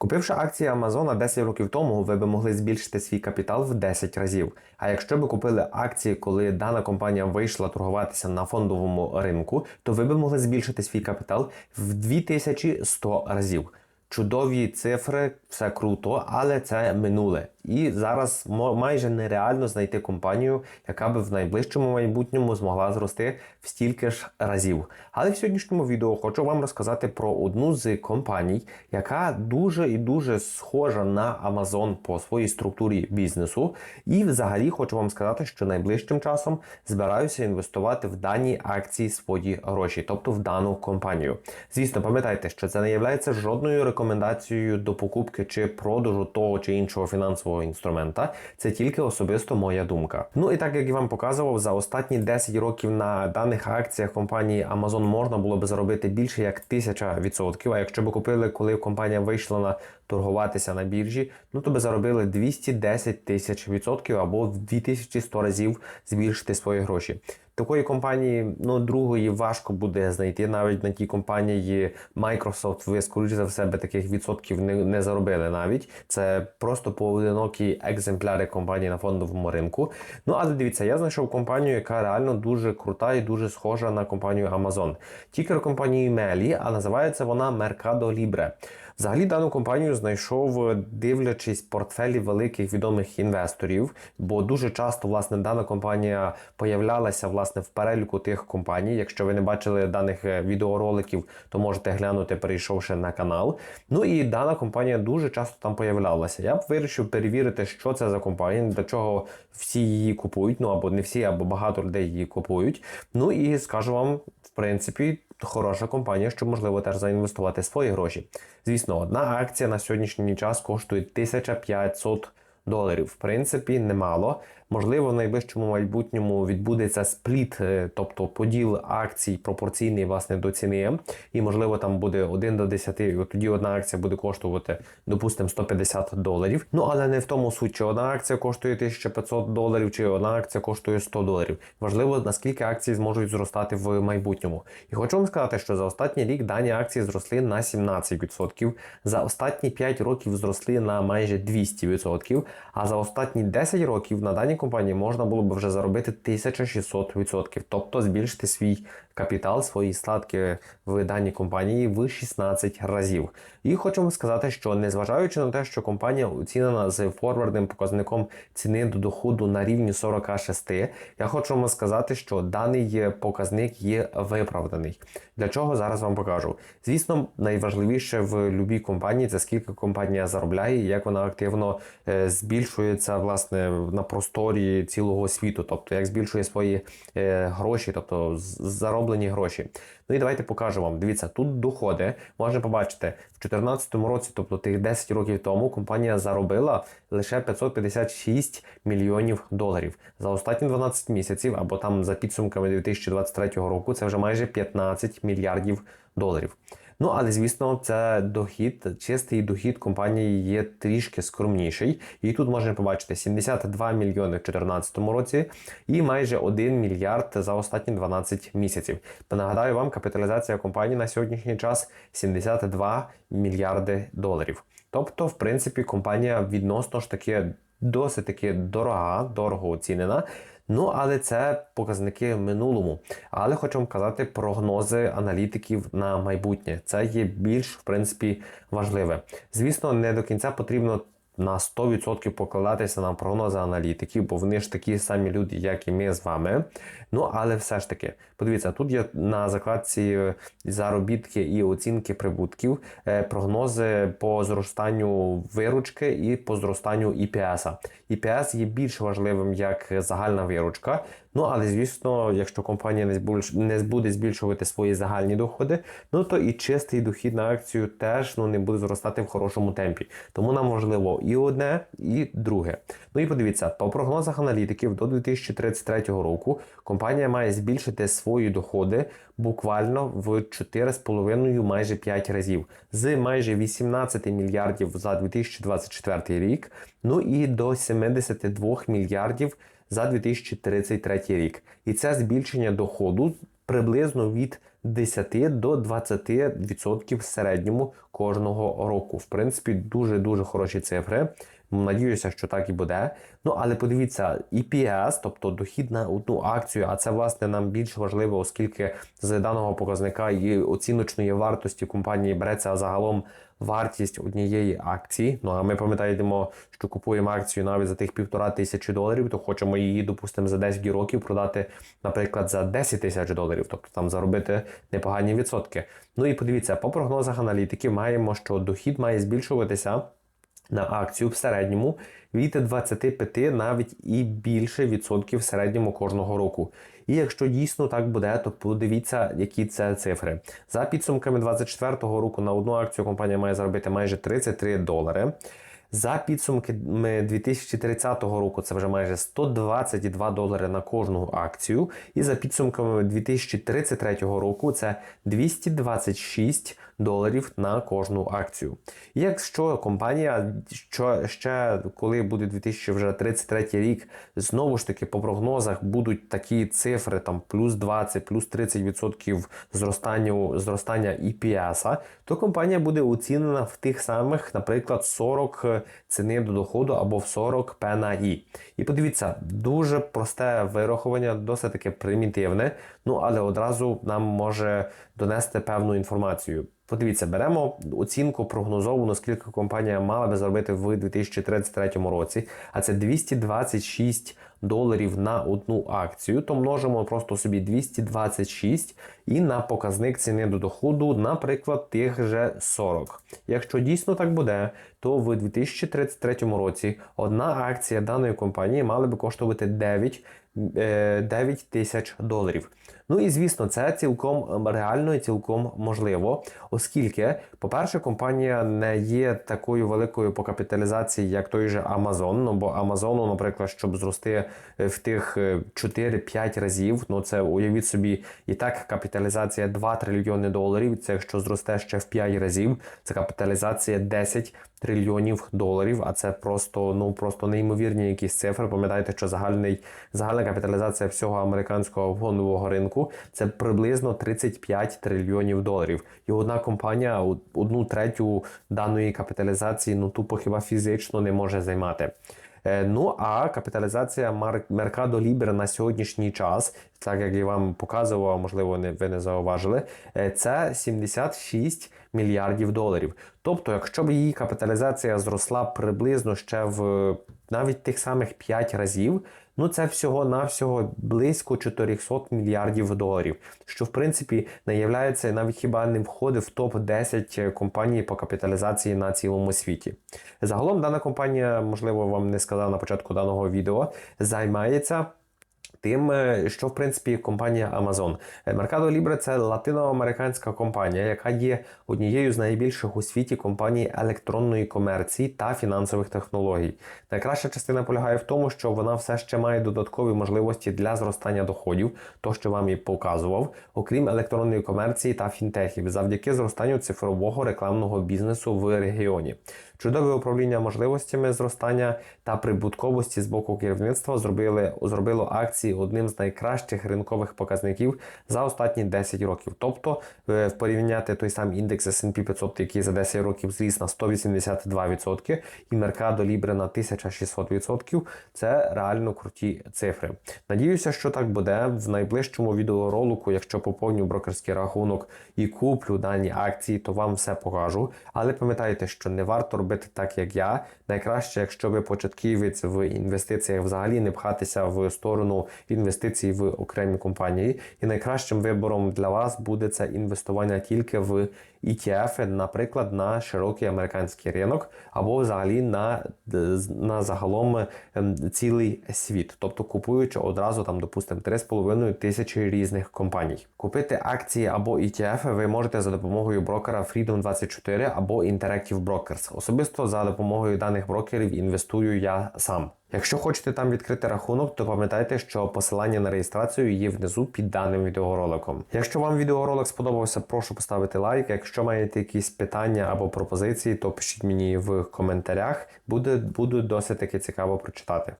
Купивши акції Амазона 10 років тому, ви би могли збільшити свій капітал в 10 разів. А якщо би купили акції, коли дана компанія вийшла торгуватися на фондовому ринку, то ви би могли збільшити свій капітал в 2100 разів. Чудові цифри, все круто, але це минуле. І зараз майже нереально знайти компанію, яка би в найближчому майбутньому змогла зрости в стільки ж разів. Але в сьогоднішньому відео хочу вам розказати про одну з компаній, яка дуже і дуже схожа на Amazon по своїй структурі бізнесу. І взагалі хочу вам сказати, що найближчим часом збираюся інвестувати в дані акції свої гроші, тобто в дану компанію. Звісно, пам'ятайте, що це не є жодною рекомендацією до покупки чи продажу того чи іншого фінансового інструмента. Це тільки особисто моя думка. Ну і так як я вам показував, за останні 10 років на даних акціях компанії Amazon можна було би заробити більше як 1000%. А якщо б купили, коли компанія вийшла на торгуватися на біржі, ну то би заробили 210 тисяч відсотків або в 2100 разів збільшити свої гроші. Такої компанії, ну другої важко буде знайти. Навіть на тій компанії Microsoft ви скоріш за все таких відсотків не, не заробили навіть. Це просто поодинокі екземпляри компанії на фондовому ринку. Ну але дивіться, я знайшов компанію, яка реально дуже крута і дуже схожа на компанію Amazon. Тікер компанії Meli, а називається вона Mercado Libre. Взагалі дану компанію знайшов, дивлячись портфелі великих відомих інвесторів, бо дуже часто власне дана компанія появлялася власне в переліку тих компаній. Якщо ви не бачили даних е, відеороликів, то можете глянути, перейшовши на канал. Ну і дана компанія дуже часто там появлялася. Я б вирішив перевірити, що це за компанія, для чого всі її купують. Ну або не всі, або багато людей її купують. Ну і скажу вам, в принципі хороша компанія, щоб можливо теж заінвестувати свої гроші. Звісно, одна акція на сьогоднішній час коштує 1500 доларів. В принципі, немало. Можливо, в найближчому майбутньому відбудеться спліт, е, тобто поділ акцій пропорційний власне до ціни. І можливо там буде 1 до 10, і тоді одна акція буде коштувати, допустимо, 150 доларів. Ну але не в тому суть, чи одна акція коштує 1500 доларів, чи одна акція коштує 100 доларів. Важливо, наскільки акції зможуть зростати в майбутньому. І хочу вам сказати, що за останній рік дані акції зросли на 17%, за останні 5 років зросли на майже 200%, а за останні 10 років на даній компанії можна було б вже заробити 1600%, тобто збільшити свій капітал, свої статки в даній компанії в 16 разів. І хочу вам сказати, що незважаючи на те, що компанія оцінена з форвардним показником ціни до доходу на рівні 46, я хочу вам сказати, що даний показник є виправданий. Для чого зараз вам покажу? Звісно, найважливіше в будь-якій компанії це скільки компанія заробляє, як вона активно е, збільшується власне на просторі цілого світу, тобто як збільшує свої е, гроші, тобто зароблені гроші. Ну і давайте покажу вам. Дивіться, тут доходи можна побачити в 2014 році, тобто тих 10 років тому, компанія заробила лише 556 мільйонів доларів за останні 12 місяців, або там за підсумками 2023 року, це вже майже 15 мільярдів доларів. Ну, але звісно, це дохід, чистий дохід компанії є трішки скромніший. І тут можна побачити 72 мільйони в 2014 році і майже 1 мільярд за останні 12 місяців. Нагадаю вам, капіталізація компанії на сьогоднішній час 72 мільярди доларів. Тобто, в принципі, компанія відносно ж таки досить таки дорога, дорого оцінена. Ну, але це показники в минулому. Але хочу вам казати прогнози аналітиків на майбутнє. Це є більш, в принципі, важливе. Звісно, не до кінця потрібно на 100% покладатися на прогнози аналітиків, бо вони ж такі самі люди, як і ми з вами. Ну, але все ж таки, подивіться, тут є на закладці е, заробітки і оцінки прибутків, е, прогнози по зростанню виручки і по зростанню ІПС. ІПС є більш важливим як загальна виручка. Ну, але звісно, якщо компанія не буде збільшувати свої загальні доходи, ну то і чистий дохід на акцію теж ну, не буде зростати в хорошому темпі. Тому нам важливо і одне, і друге. Ну і подивіться, по прогнозах аналітиків до 2033 року компанія має збільшити свої доходи буквально в 4,5 майже 5 разів з майже 18 мільярдів за 2024 рік, ну і до 72 мільярдів за 2033 рік. І це збільшення доходу приблизно від 10 до 20% в середньому кожного року. В принципі, дуже дуже хороші цифри. Надіюся, що так і буде. Ну але подивіться, EPS, тобто дохід на одну акцію, а це власне нам більш важливо, оскільки з даного показника і оціночної вартості компанії береться загалом вартість однієї акції. Ну а ми пам'ятаємо, що купуємо акцію навіть за тих півтора тисячі доларів, то хочемо її, допустимо, за 10 років продати, наприклад, за 10 тисяч доларів, тобто там заробити непогані відсотки. Ну і подивіться, по прогнозах аналітиків маємо, що дохід має збільшуватися на акцію в середньому від 25 навіть і більше відсотків в середньому кожного року. І якщо дійсно так буде, то подивіться, які це цифри. За підсумками 2024 року на одну акцію компанія має заробити майже 33 долари. За підсумками 2030 року це вже майже 122 долари на кожну акцію. І за підсумками 2033 року це 226 доларів на кожну акцію. Якщо компанія що ще коли буде 2033 рік, знову ж таки по прогнозах будуть такі цифри, там плюс 20, плюс 30 відсотків зростання, зростання EPS, то компанія буде оцінена в тих самих, наприклад, 40 ціни до доходу або в 40 P на I. І подивіться, дуже просте вирахування, досить таке примітивне, ну але одразу нам може донести певну інформацію. Подивіться, беремо оцінку прогнозовану, скільки компанія мала би заробити в 2033 році, а це 226 доларів на одну акцію, то множимо просто собі 226 і на показник ціни до доходу, наприклад, тих же 40. Якщо дійсно так буде, то в 2033 році одна акція даної компанії мала би коштувати 9 9 тисяч доларів. Ну і звісно, це цілком реально і цілком можливо, оскільки, по-перше, компанія не є такою великою по капіталізації, як той же Amazon. Ну бо Амазону, наприклад, щоб зрости в тих 4-5 разів, ну це уявіть собі, і так капіталізація 2 трильйони доларів. Це якщо зросте ще в 5 разів, це капіталізація 10 трильйонів доларів. А це просто ну просто неймовірні якісь цифри. Пам'ятайте, що загальний загальна капіталізація всього американського фондового ринку це приблизно 35 трильйонів доларів. І одна компанія одну третю даної капіталізації ну тупо хіба фізично не може займати. Ну а капіталізація Mercado Libre на сьогоднішній час, так як я вам показував, можливо, не ви не зауважили, це 76 мільярдів доларів. Тобто, якщо б її капіталізація зросла приблизно ще в навіть тих самих 5 разів, ну це всього-навсього близько 400 мільярдів доларів, що в принципі не являється навіть хіба не входить в топ-10 компаній по капіталізації на цілому світі. Загалом дана компанія, можливо, вам не сказав на початку даного відео, займається тим, е, що в принципі компанія Amazon. Е, Mercado Libre – це латиноамериканська компанія, яка є однією з найбільших у світі компаній електронної комерції та фінансових технологій. Найкраща частина полягає в тому, що вона все ще має додаткові можливості для зростання доходів, то що вам і показував, окрім електронної комерції та фінтехів, завдяки зростанню цифрового рекламного бізнесу в регіоні. Чудове управління можливостями зростання та прибутковості з боку керівництва зробили зробило акції одним з найкращих ринкових показників за останні 10 років. Тобто, е, в порівняти той самий індекс S&P 500, який за 10 років зріс на 182%, і Mercado Libre на 1600%, це реально круті цифри. Надіюся, що так буде в найближчому відеоролику, якщо поповню брокерський рахунок і куплю дані акції, то вам все покажу. Але пам'ятайте, що не варто робити так, як я. Найкраще, якщо ви початківець в інвестиціях взагалі не пхатися в сторону інвестицій в окремі компанії. І найкращим вибором для вас буде це інвестування тільки в ETF, наприклад, на широкий американський ринок, або взагалі на на загалом ем, цілий світ, тобто купуючи одразу там, допустимо, 3,5 тисячі різних компаній. Купити акції або ETF ви можете за допомогою брокера Freedom24 або Interactive Brokers. Особисто за допомогою даних брокерів інвестую я сам. Якщо хочете там відкрити рахунок, то пам'ятайте, що посилання на реєстрацію є внизу під даним відеороликом. Якщо вам відеоролик сподобався, прошу поставити лайк. Якщо маєте якісь питання або пропозиції, то пишіть мені в коментарях. Буде, Буду досить таки цікаво прочитати.